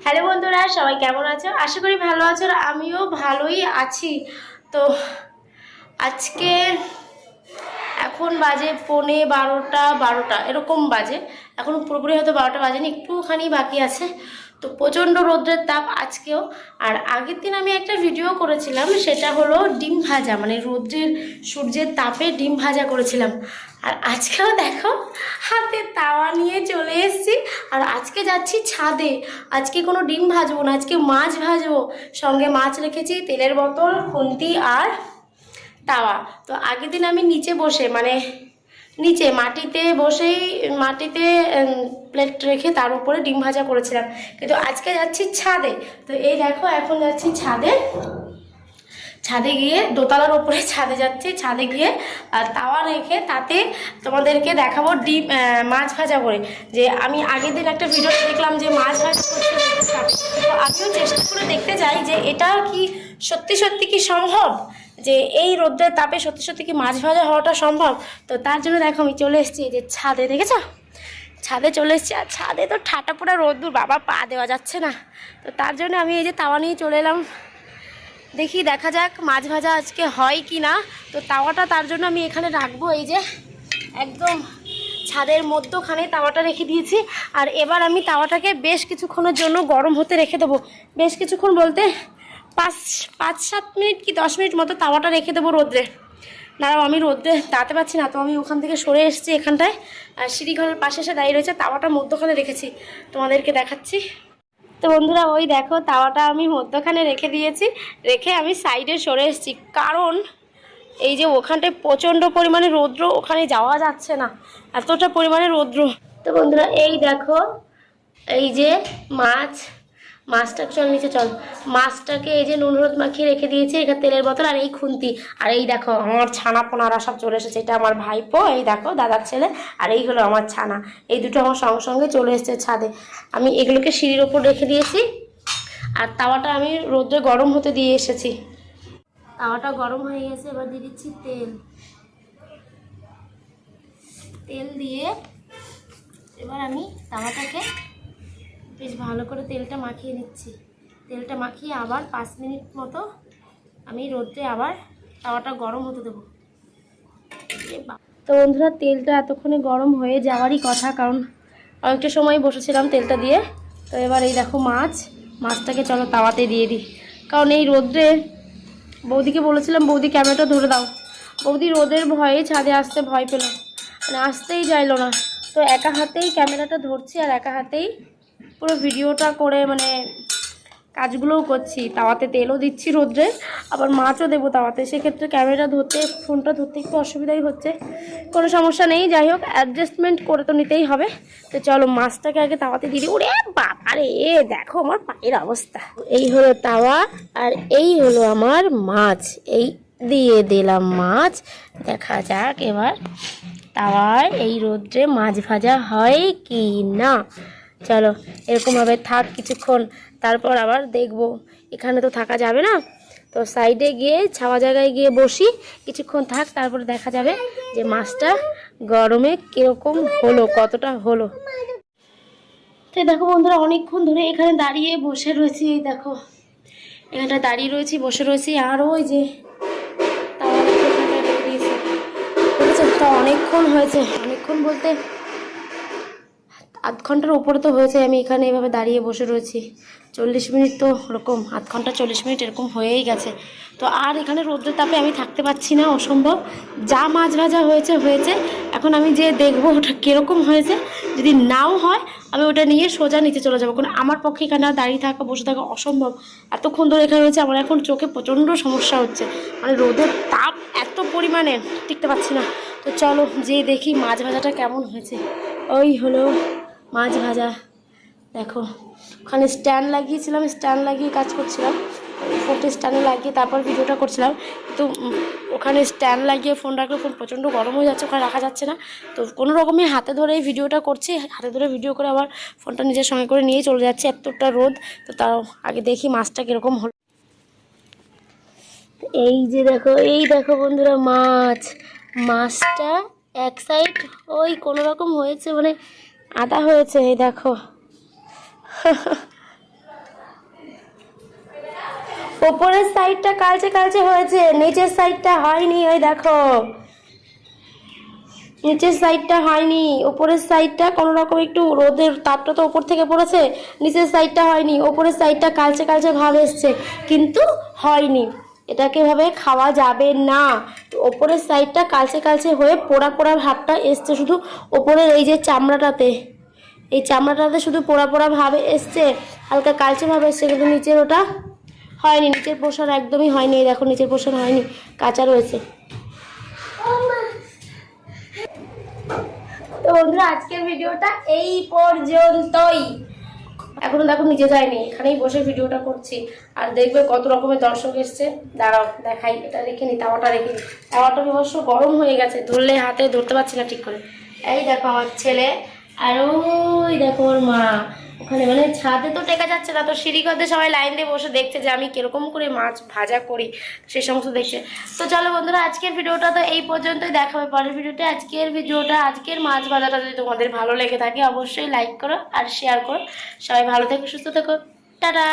Hello বন্ধুরা সবাই কেমন আছো? আশা করি ভালো আছো আমিও ভালোই আছি। তো আজকে এখন বাজে পৌনে বারোটা বারোটা, এরকম বাজে। এখন পুরোপুরি হয়তো বারোটা বাজেনি, একটুখানি বাকি আছে। তো প্রচণ্ড রৌদ্রের তাপ আজকেও। আর আগের দিন আমি একটা ভিডিও করেছিলাম, সেটা হলো ডিম ভাজা মানে রৌদ্রের, সূর্যের তাপে ডিম ভাজা করেছিলাম। আর আজকেও দেখো, হাতে তাওয়া নিয়ে চলে এসেছি। আর আজকে যাচ্ছি ছাদে। আজকে কোনো ডিম ভাজবো না, আজকে মাছ ভাজবো। সঙ্গে মাছ রেখেছি, তেলের বোতল, খুন্তি আর তাওয়া। তো আগের দিন আমি নিচে বসে মানে নিচে মাটিতে বসেই, মাটিতে প্লেট রেখে তার উপরে ডিম ভাজা করেছিলাম। কিন্তু আজকে যাচ্ছি ছাদে। তো এই দেখো, এখন যাচ্ছি ছাদে। ছাদে গিয়ে দোতলার ওপরে ছাদে যাচ্ছি, ছাদে গিয়ে আর তাওয়া রেখে তাতে তোমাদেরকে দেখাবো ডিম মাছ ভাজা করে। যে আমি আগের দিন একটা ভিডিও দেখলাম যে মাছ ভাজা করতে তো আমিও চেষ্টা করে দেখতে চাই যে এটা কি সত্যি সত্যি কি সম্ভব? যে এই রোদ্রের তাপে সত্যি সত্যি কি মাছ ভাজা হওয়াটা সম্ভব? তো তার জন্য দেখো আমি চলে এসেছি যে ছাদে, দেখেছ? ছাদে চলে এসেছি, আর ছাদে তো ঠাটা পোড়া রোদ্দুর, বাবা পা দেওয়া যাচ্ছে না। তো তার জন্য আমি এই যে তাওয়া নিয়ে চলে এলাম। দেখি, দেখা যাক মাছ ভাজা আজকে হয় কি না তো তাওয়াটা তার জন্য আমি এখানে রাখব, এই যে একদম ছাদের মধ্যখানে তাওয়াটা রেখে দিয়েছি। আর এবার আমি তাওয়াটাকে বেশ কিছুক্ষণের জন্য গরম হতে রেখে দেবো। বেশ কিছুক্ষণ বলতে পাঁচ পাঁচ, সাত মিনিট কি দশ মিনিট মতো তাওয়াটা রেখে দেবো রোদ্রে। দাঁড়াও, আমি রোদ্রে দাঁড়াতে পারছি না, তো আমি ওখান থেকে সরে এসেছি এখানটায়। আর সিঁড়িঘরের পাশে এসে দাঁড়িয়ে রয়েছে, তাওয়াটা মধ্যখানে রেখেছি। তোমাদেরকে দেখাচ্ছি। তো বন্ধুরা, ওই দেখো তাওয়াটা আমি মধ্যখানে রেখে দিয়েছি। রেখে আমি সাইডে সরে এসেছি। কারণ এই যে ওখানটায় প্রচণ্ড পরিমাণে রৌদ্র, ওখানে যাওয়া যাচ্ছে না। এতটা পরিমাণে রৌদ্র। তো বন্ধুরা, এই দেখো, এই যে মাছ মাছটা চল নিচে চল। মাছটাকে এই যে নুন হলুদ মাখিয়ে রেখে দিয়েছি, এখানে তেলের বোতল আর এই খুন্তি। আর এই দেখো, আমার ছানা পোনারা সব চলে এসেছে। এটা আমার ভাইপো, এই দেখো, দাদার ছেলে, আর এই হলো আমার ছানা। এই দুটো আমার সঙ্গে সঙ্গে চলে এসেছে ছাদে। আমি এগুলোকে সিঁড়ির ওপর রেখে দিয়েছি। আর তাওয়াটা আমি রোদ্রে গরম হতে দিয়ে এসেছি। তাওয়াটা গরম হয়ে গেছে, এবার দিয়ে দিচ্ছি তেল। তেল দিয়ে এবার আমি তাওয়াটাকে বেশ ভালো করে তেলটা মাখিয়ে নিচ্ছি। তেলটা মাখিয়ে আবার পাঁচ মিনিট মতো আমি রোদ্রে আবার তাওয়াটা গরম হতে দেবো। তো বন্ধুরা, তেলটা এতক্ষণে গরম হয়ে যাওয়ারই কথা, কারণ অনেকটা সময় বসেছিলাম তেলটা দিয়ে। তো এবার এই দেখো মাছ, মাছটাকে চলো তাওয়াতে দিয়ে দিই। কারণ এই রোদ্রে, বৌদিকে বলেছিলাম, বৌদি ক্যামেরাটা ধরে দাও। বৌদি রোদের ভয়ে ছাদে আসতে ভয় পেল মানে আসতেই চাইলো না। তো একা হাতেই ক্যামেরাটা ধরছি আর একা হাতেই পুরো ভিডিওটা করে মানে কাজগুলোও করছি। তাওয়াতে তেলও দিচ্ছি রোদ্রে, আবার মাছও দেবো তাওয়াতে। সেক্ষেত্রে ক্যামেরা ধরতে, ফোনটা ধরতে একটু অসুবিধাই হচ্ছে। কোনো সমস্যা নেই, যাই হোক অ্যাডজাস্টমেন্ট করে তো নিতেই হবে। তো চলো মাছটাকে আগে তাওয়াতে দিয়ে দিই। ওরে বাবারে দেখো আমার পায়ের অবস্থা। এই হলো তাওয়া, আর এই হলো আমার মাছ। এই দিয়ে দিলাম মাছ। দেখা যাক এবার তাওয়ায় এই রোদ্রে মাছ ভাজা হয় কি না। চলো এরকমভাবে থাক কিছুক্ষণ, তারপর আবার দেখব। এখানে তো থাকা যাবে না। তো সাইডে গিয়ে, ছাওয়া জায়গায় গিয়ে বসি, কিছুক্ষণ থাক, তারপর দেখা যাবে যে মাছটা গরমে কীরকম হলো, কতটা হলো। তো দেখো বন্ধুরা, অনেকক্ষণ ধরে এখানে দাঁড়িয়ে বসে রয়েছি, এই দেখো। এখানটা দাঁড়িয়ে রয়েছি, বসে রয়েছি, আর ওই যে তো অনেকক্ষণ হয়েছে। অনেকক্ষণ বলতে আধ ঘণ্টার উপরে তো হয়েছে, আমি এখানে এভাবে দাঁড়িয়ে বসে রয়েছি। চল্লিশ মিনিট তো ওরকম, আধ ঘণ্টা চল্লিশ মিনিট এরকম হয়েই গেছে। তো আর এখানে রোদ্রের তাপে আমি থাকতে পারছি না, অসম্ভব। যা মাছ ভাজা হয়েছে হয়েছে। এখন আমি যে দেখব ওটা কীরকম হয়েছে, যদি নাও হয়, আমি ওটা নিয়ে সোজা নিচে চলে যাব। কারণ আমার পক্ষে এখানে আর দাঁড়িয়ে থাকা, বসে থাকা অসম্ভব। এতক্ষণ ধরে এখানে রয়েছে, আমার এখন চোখে প্রচণ্ড সমস্যা হচ্ছে। মানে রোদের তাপ এত পরিমাণে টিকতে পারছি না। তো চলো যে দেখি মাছ ভাজাটা কেমন হয়েছে। ওই হলো মাছ ভাজা। দেখো, ওখানে স্ট্যান্ড লাগিয়েছিলাম স্ট্যান্ড লাগিয়ে কাজ করছিলাম। ফোনটা স্ট্যান্ডে লাগিয়ে তারপর ভিডিওটা করছিলাম। কিন্তু ওখানে স্ট্যান্ড লাগিয়ে ফোন রাখলে ফোন প্রচণ্ড গরম হয়ে যাচ্ছে, ওখানে রাখা যাচ্ছে না। তো কোনো রকমই হাতে ধরে এই ভিডিওটা করছি, হাতে ধরে ভিডিও করে আবার ফোনটা নিজের সঙ্গে করে নিয়ে চলে যাচ্ছে এতটা রোদ। তো তাও আগে দেখি মাছটা কীরকম হলো। এই যে দেখো, এই দেখো বন্ধুরা মাছ। মাছটা এক সাইড ওই কোনো রকম হয়েছে মানে আদা হয়েছে, এই দেখো। ওপরের সাইডটা কালচে কালচে হয়েছে, নিচের সাইডটা হয়নি, ওই দেখো। নিচের সাইডটা হয়নি ওপরের সাইডটা কোনো রকম একটু রোদের তাপটা তো উপর থেকে পড়েছে, নিচের সাইডটা হয়নি ওপরের সাইডটা কালচে কালচে ভাব এসছে, কিন্তু হয়নি। এটাকে এভাবে খাওয়া যাবে না। ওপরের সাইডটা কালচে কালচে হয়ে পোড়া পোড়া ভাবটা এসছে শুধু ওপরের এই যে চামড়াটাতে। এই চামড়াটাতে শুধু পোড়া পোড়া ভাবে এসছে, হালকা কালচে ভাবে এসছে কিন্তু নিচের ওটা হয়নি, নিচের পোষণ একদমই হয়নি, এই দেখো নিচের পোষণ হয়নি, কাঁচা রয়েছে। তো বন্ধুরা, আজকের ভিডিওটা এই পর্যন্তই। এখনও দেখো নিজে যায়নি, এখানেই বসে ভিডিওটা করছি। আর দেখবে কত রকমের দর্শক এসছে। দাঁড়াও, দেখাই, এটা রেখে নি, তাওয়াটা রেখে নি। তাওয়াটা অবশ্য গরম হয়ে গেছে, ধরলে হাতে ধরতে পারছি না ঠিক করে। এই দেখো আমার ছেলে, আর ওই দেখো ওর মা। ওখানে মানে ছাদে তো টেকা যাচ্ছে না, তো সিঁড়ি করতে সবাই লাইন দিয়ে বসে দেখছে যে আমি কীরকম করে মাছ ভাজা করি সেই সমস্ত দেখছে। তো চলো বন্ধুরা, আজকের ভিডিওটা তো এই পর্যন্তই দেখাবে পরের ভিডিওটা আজকের ভিডিওটা, আজকের মাছ ভাজাটা যদি তোমাদের ভালো লেগে থাকে, অবশ্যই লাইক করো আর শেয়ার করো। সবাই ভালো থেকো, সুস্থ থেকো। টাটা!